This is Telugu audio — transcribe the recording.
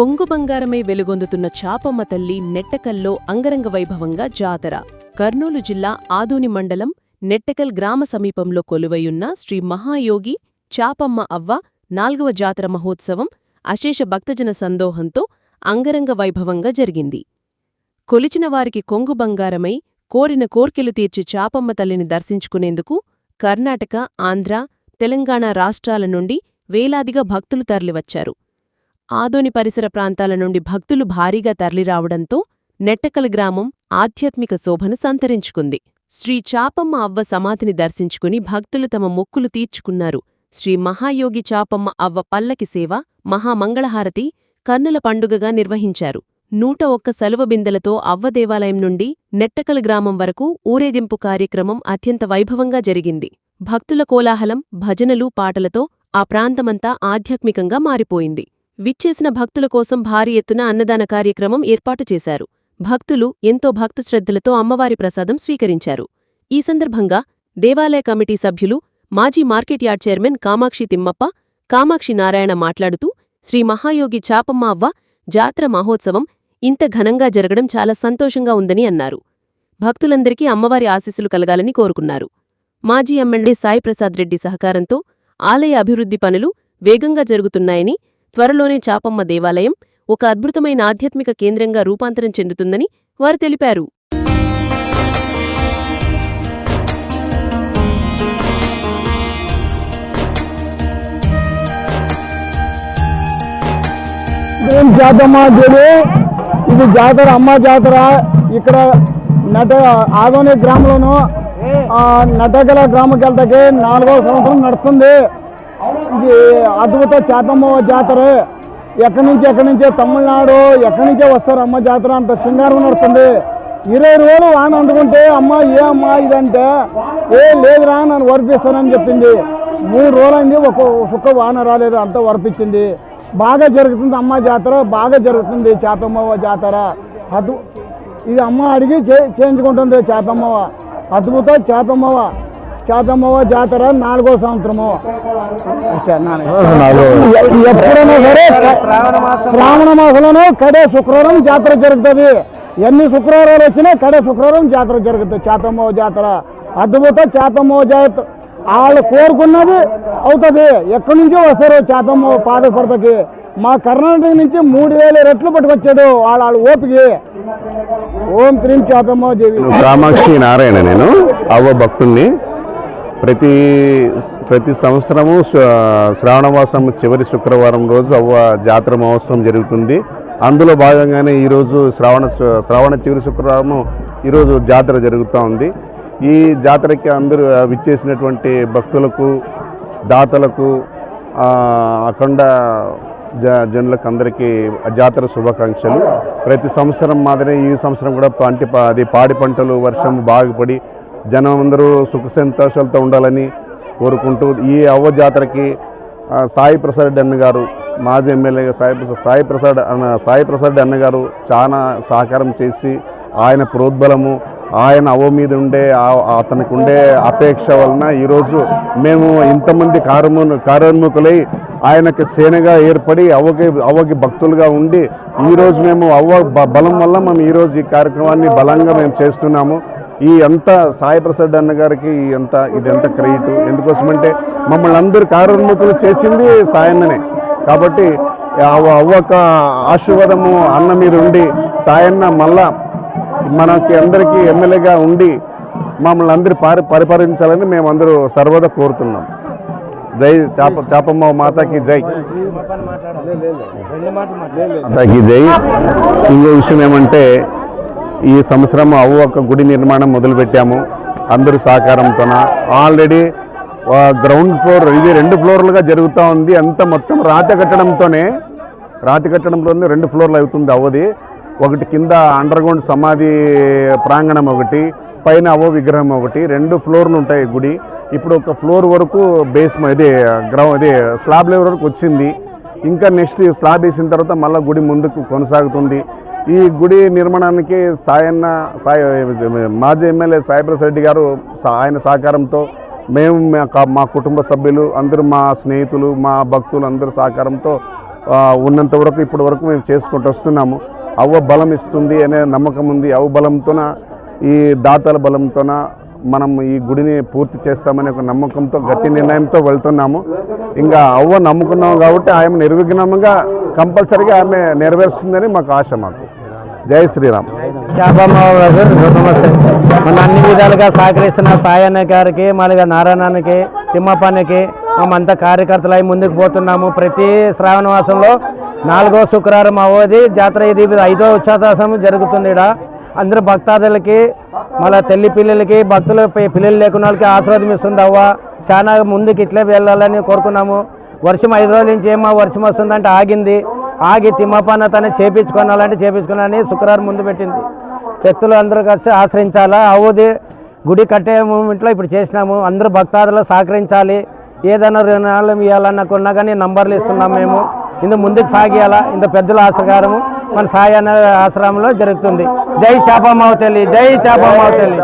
కొంగు బంగారమై వెలుగొందుతున్న చాపమ్మ తల్లి నెట్టకల్లో అంగరంగ వైభవంగా జాతర. కర్నూలు జిల్లా ఆదూని మండలం నెట్టకల్ గ్రామ సమీపంలో కొలువయున్న శ్రీ మహాయోగి చాపమ్మ అవ్వ నాల్గవ జాతర మహోత్సవం అశేష భక్తజన సందోహంతో అంగరంగ వైభవంగా జరిగింది. కొలిచిన వారికి కొంగు బంగారమై కోరిన కోర్కెలు తీర్చి చాపమ్మ తల్లిని దర్శించుకునేందుకు కర్ణాటక ఆంధ్ర తెలంగాణ రాష్ట్రాల నుండి వేలాదిగా భక్తులు తరలివచ్చారు. ఆదోని పరిసర ప్రాంతాల నుండి భక్తులు భారీగా తరలిరావడంతో నెట్టకల్ గ్రామం ఆధ్యాత్మిక శోభను సంతరించుకుంది. శ్రీ చాపమ్మ అవ్వ సమాధిని దర్శించుకుని భక్తులు తమ మొక్కులు తీర్చుకున్నారు. శ్రీ మహాయోగి చాపమ్మ అవ్వ పల్లకి సేవ మహామంగళహారతి కన్నుల పండుగగా నిర్వహించారు. నూట ఒక్క సలువ బిందెలతో అవ్వ దేవాలయం నుండి నెట్టకల్ గ్రామం వరకు ఊరేగింపు కార్యక్రమం అత్యంత వైభవంగా జరిగింది. భక్తుల కోలాహలం భజనలు పాటలతో ఆ ప్రాంతమంతా ఆధ్యాత్మికంగా మారిపోయింది. విచ్చేసిన భక్తుల కోసం భారీ ఎత్తున అన్నదాన కార్యక్రమం ఏర్పాటు చేశారు. భక్తులు ఎంతో భక్తశ్రద్ధలతో అమ్మవారి ప్రసాదం స్వీకరించారు. ఈ సందర్భంగా దేవాలయ కమిటీ సభ్యులు మాజీ market yard chairman Kamakshi Thimmappa Kamakshi Narayana మాట్లాడుతూ శ్రీ మహాయోగి చాపమ్మ అవ్వ జాతర మహోత్సవం ఇంత ఘనంగా జరగడం చాలా సంతోషంగా ఉందని అన్నారు. భక్తులందరికీ అమ్మవారి ఆశీస్సులు కలగాలని కోరుకున్నారు. మాజీ ఎమ్మెల్యే సాయిప్రసాద్ రెడ్డి సహకారంతో ఆలయ అభివృద్ధి పనులు వేగంగా జరుగుతున్నాయని త్వరలోనే చాపమ్మ దేవాలయం ఒక అద్భుతమైన ఆధ్యాత్మిక కేంద్రంగా రూపాంతరం చెందుతుందని వారు తెలిపారు. ఏం జాతమ్మ దేవి ఇది జాతర అమ్మ జాతర. ఇక్కడ నట ఆదోని గ్రామంలోను ఆ, నటగల గ్రామకెళ్తకి నాలుగో సంవత్సరం నడుస్తుంది. ఇది అద్భుత చేతమ్మ జాతర. ఎక్కడి నుంచి ఎక్కడి నుంచో తమిళనాడు ఎక్కడి నుంచో వస్తారు అమ్మ జాతర అంత శృంగారం నడుస్తుంది. ఇరవై రోజులు వాన అందుకుంటే అమ్మ ఏ అమ్మ ఇదంటే ఏ లేదురా నన్ను వర్పిస్తానని చెప్పింది. మూడు రోజులైంది ఒక సుక్క వాన రాలేదు అంత వర్పించింది. బాగా జరుగుతుంది అమ్మ జాతర బాగా జరుగుతుంది చేతమ్మవ జాతర. అద్భు ఇది అమ్మ అడిగి చే చేయించుకుంటుంది చేతమ్మవ అద్భుత చేతమ్మవ చేపమ్మవ్వ జాతర నాలుగో సంవత్సరము. ఎప్పుడైనా సరే శ్రావణ మాసంలోనూ కడే శుక్రవారం జాతర జరుగుతుంది. ఎన్ని శుక్రవారాలు వచ్చినా కడే శుక్రవారం జాతర జరుగుతుంది. చేపమ్మవ్వ జాతర. అద్భుత చేపమ్మవ్వ జాతర వాళ్ళు కోరుకున్నది అవుతుంది. ఎక్కడి నుంచో వస్తారు చేపమ్మ పాదపడతకి. మా కర్ణాటక నుంచి మూడు వేల రెట్లు పట్టుకొచ్చాడు వాళ్ళ వాళ్ళ ఓపికి. ఓం క్రీం చేపమ్మ దేవి. కామాక్షి నారాయణ నేను. అవ్వ భక్తుణ్ణి. ప్రతి ప్రతి సంవత్సరము శ్రావణమాసం చివరి శుక్రవారం రోజు అవ్వ జాతర మహోత్సవం జరుగుతుంది. అందులో భాగంగానే ఈరోజు శ్రావణ శ్రావణ చివరి శుక్రవారం ఈరోజు జాతర జరుగుతూ ఉంది. ఈ జాతరకి అందరూ విచ్చేసినటువంటి భక్తులకు దాతలకు అఖండ జ జనులకు అందరికీ జాతర శుభాకాంక్షలు. ప్రతి సంవత్సరం మాదిరి ఈ సంవత్సరం కూడా పంటి అది పాడి పంటలు వర్షం బాగుపడి జనం అందరూ సుఖ సంతోషాలతో ఉండాలని కోరుకుంటూ ఈ అవ్వ జాతరకి సాయి ప్రసాద్ అన్న గారు మాజీ ఎమ్మెల్యే సాయి ప్రసాద్ సాయి ప్రసాద్ అన్న సాయి ప్రసాద్ అన్న గారు చాలా సహకారం చేసి ఆయన ప్రోద్బలము ఆయన అవ్వ మీద ఉండే అతనికి ఉండే అపేక్ష వలన ఈరోజు మేము ఇంతమంది కార్యము కార్యోన్ముఖులై ఆయనకి సేనగా ఏర్పడి అవ్వకి అవ్వకి భక్తులుగా ఉండి ఈరోజు మేము అవ్వ బ- బలం వల్ల మేము ఈరోజు ఈ కార్యక్రమాన్ని బలంగా మేము చేస్తున్నాము. ఈ అంత సాయి ప్రసాద్ అన్న గారికి ఈ అంత ఇది ఎంత క్రెడిట్? ఎందుకోసమంటే మమ్మల్ని అందరు కార్యోన్ముఖులు చేసింది సాయన్ననే కాబట్టి అవ్వ అవ్వక ఆశీర్వాదము అన్న మీద ఉండి సాయన్న మళ్ళా మనకి అందరికీ ఎమ్మెల్యేగా ఉండి మమ్మల్ని అందరి పారి పరిపాలించాలని మేమందరూ సర్వదా కోరుతున్నాం. జై చాప చాపమ్మ మాతాకి జై. మాతాకి జై. ఇంకో విషయం ఏమంటే ఈ సంవత్సరం అవ్వ ఒక గుడి నిర్మాణం మొదలుపెట్టాము. అందరూ సహకారంతోన. ఆల్రెడీ గ్రౌండ్ ఫ్లోర్ ఇది రెండు ఫ్లోర్లుగా జరుగుతూ ఉంది. అంత మొత్తం రాతి కట్టడంతోనే రాతి కట్టడంలోనే రెండు ఫ్లోర్లు అవుతుంది అవ్వది ఒకటి కింద అండర్ గ్రౌండ్ సమాధి ప్రాంగణం ఒకటి పైన అవ్వ విగ్రహం ఒకటి రెండు ఫ్లోర్లు ఉంటాయి గుడి. ఇప్పుడు ఒక ఫ్లోర్ వరకు బేస్ ఇది గ్రౌండ్ ఇది స్లాబ్ లెవెల్ వరకు వచ్చింది. ఇంకా నెక్స్ట్ స్లాబ్ వేసిన తర్వాత మళ్ళీ గుడి ముందుకు కొనసాగుతుంది. ఈ గుడి నిర్మాణానికి సాయన్న సాయి మాజీ ఎమ్మెల్యే సాయిప్రసాద్ రెడ్డి గారు ఆయన సహకారంతో మేము మా మా కుటుంబ సభ్యులు అందరూ మా స్నేహితులు మా భక్తులు అందరూ సహకారంతో ఉన్నంత వరకు ఇప్పటి వరకు మేము చేసుకుంటూ వస్తున్నాము. అవ్వ బలం ఇస్తుంది అనే నమ్మకం ఉంది. అవ్వ బలంతోన ఈ దాతల బలంతోన మనం ఈ గుడిని పూర్తి చేస్తామనే ఒక నమ్మకంతో గట్టి నిర్ణయంతో వెళ్తున్నాము. ఇంకా అవ్వ నమ్ముకున్నాం కాబట్టి ఆమె నిర్విఘ్నంగా కంపల్సరిగా ఆమె నెరవేరుస్తుందని మాకు ఆశ మాకు. జై శ్రీరామ్. చేపమ్మ గారు నమస్తే మన అన్ని విధాలుగా సహకరిస్తున్న సాయన్న గారికి మళ్ళీ నారాయణకి తిమ్మప్పనికి మేమంతా కార్యకర్తలు అయి ముందుకు పోతున్నాము. ప్రతి శ్రావణ మాసంలో నాలుగో శుక్రవారం అవధి జాతర ఇది ఐదో ఉత్సాహం జరుగుతుంది ఇక్కడ అందరూ భక్తాదులకి మళ్ళీ తల్లి పిల్లలకి భక్తులు పిల్లలు లేకున్న వాళ్ళకి ఆశీర్వాదం ఇస్తుంది. అవ్వ చాలా ముందుకు ఇట్లే వెళ్ళాలని కోరుకున్నాము. వర్షం ఐదు రోజుల నుంచి ఏమో వర్షం వస్తుందంటే ఆగింది. ఆగి తిమ్మపన్న తనే చేపించుకోవాలంటే చేపించుకున్నాని శుక్రవారం ముందు పెట్టింది. వ్యక్తులు అందరూ కలిసి ఆశ్రయించాలా? అవుది గుడి కట్టే మూమెంట్లో ఇప్పుడు చేసినాము. అందరూ భక్తాదులు సహకరించాలి. ఏదైనా రుణాలు ఇవ్వాలన్నకున్నా కానీ నంబర్లు ఇస్తున్నాం మేము. ఇందు ముందుకు సాగియాలా? ఇంత పెద్దల ఆశ్రకారము మన సాయాన ఆశ్రమంలో జరుగుతుంది. జై చాపమావ తల్లి జై చాపమావ తల్లి